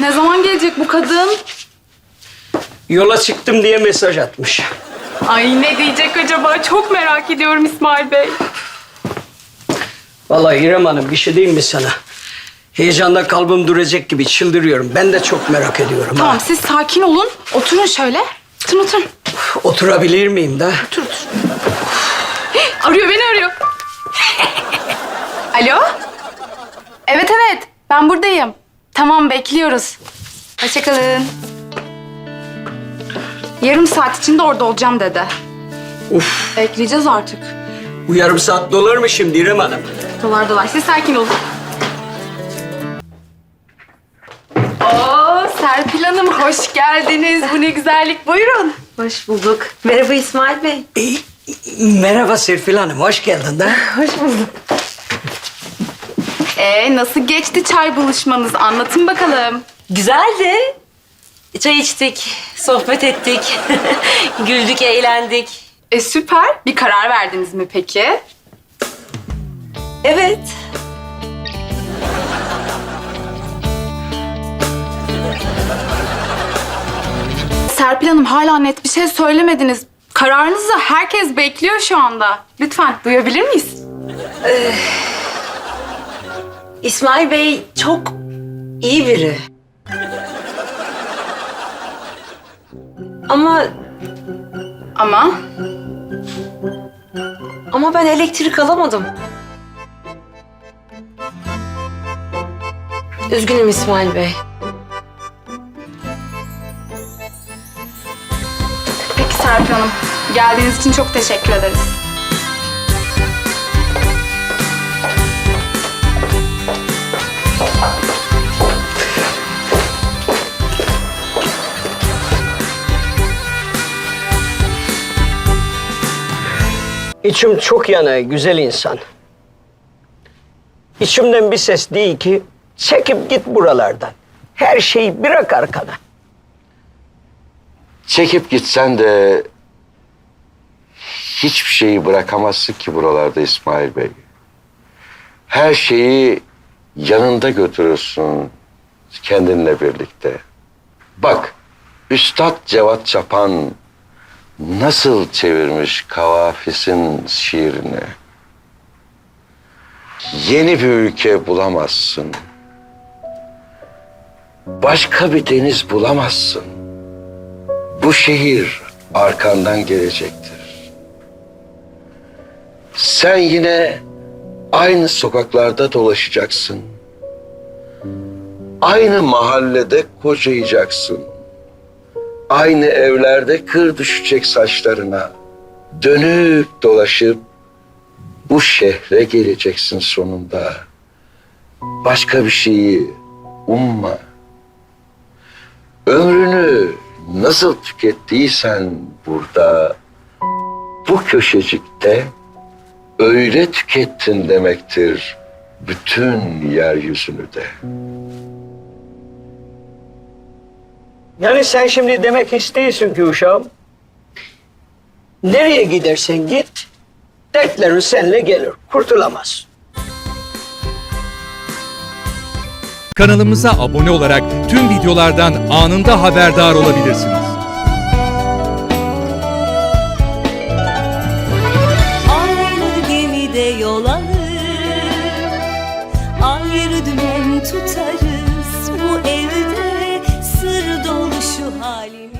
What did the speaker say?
Ne zaman gelecek bu kadın? Yola çıktım diye mesaj atmış. Ay ne diyecek acaba? Çok merak ediyorum İsmail Bey. Vallahi İrem Hanım bir şey diyeyim mi sana? Heyecanda kalbim duracak gibi çıldırıyorum. Ben de çok merak ediyorum. Tamam ha. siz sakin olun. Oturun şöyle. Oturun oturun. Oturabilir miyim de? Otur otur. Arıyor beni arıyor. Alo? Evet evet ben buradayım. Tamam bekliyoruz. Hoşçakalın. Yarım saat içinde orada olacağım dedi. Uf, Bekleyeceğiz artık. bu yarım saat dolar mı şimdi İrem Hanım? Dolar dolar. Siz sakin olun. Oo, Serpil Hanım hoş geldiniz. Bu ne güzellik. Buyurun. Hoş bulduk. Merhaba İsmail Bey. Merhaba Serpil Hanım, hoş geldin de. Hoş bulduk. Ee, nasıl geçti çay buluşmanız? Anlatın bakalım. Güzeldi. Çay içtik, sohbet ettik, güldük, eğlendik. E süper. Bir karar verdiniz mi peki? Evet. Serpil Hanım hala net bir şey söylemediniz. Kararınızı herkes bekliyor şu anda. Lütfen duyabilir miyiz? İsmail Bey çok iyi biri. Ama Ama ama ben elektrik alamadım. Üzgünüm İsmail Bey. peki Serpil Hanım. Geldiğiniz için çok teşekkür ederiz. İçim çok yana güzel insan. İçimden bir ses değil ki çekip git buralardan. Her şeyi bırak arkana. Çekip gitsen de hiçbir şeyi bırakamazsın ki buralarda İsmail Bey. Her şeyi yanında götürürsün kendinle birlikte. Bak, Üstad Cevat Çapan nasıl çevirmiş Kavafis'in şiirini. Yeni bir ülke bulamazsın. Başka bir deniz bulamazsın. Bu şehir arkandan gelecektir. Sen yine aynı sokaklarda dolaşacaksın. Aynı mahallede kocayacaksın. Aynı evlerde kır düşecek saçlarına. Dönüp dolaşıp bu şehre geleceksin sonunda. Başka bir şeyi umma. Ömrünü nasıl tükettiysen burada, bu köşecikte öyle tükettin demektir bütün yeryüzünü de. Yani sen şimdi demek istiyorsun ki uşağım, nereye gidersen git, dertlerin seninle gelir, kurtulamaz. Kanalımıza abone olarak tüm videolardan anında haberdar olabilirsiniz. Aynı gemide yol alır Ayrı dümen tutarız Bu evde şu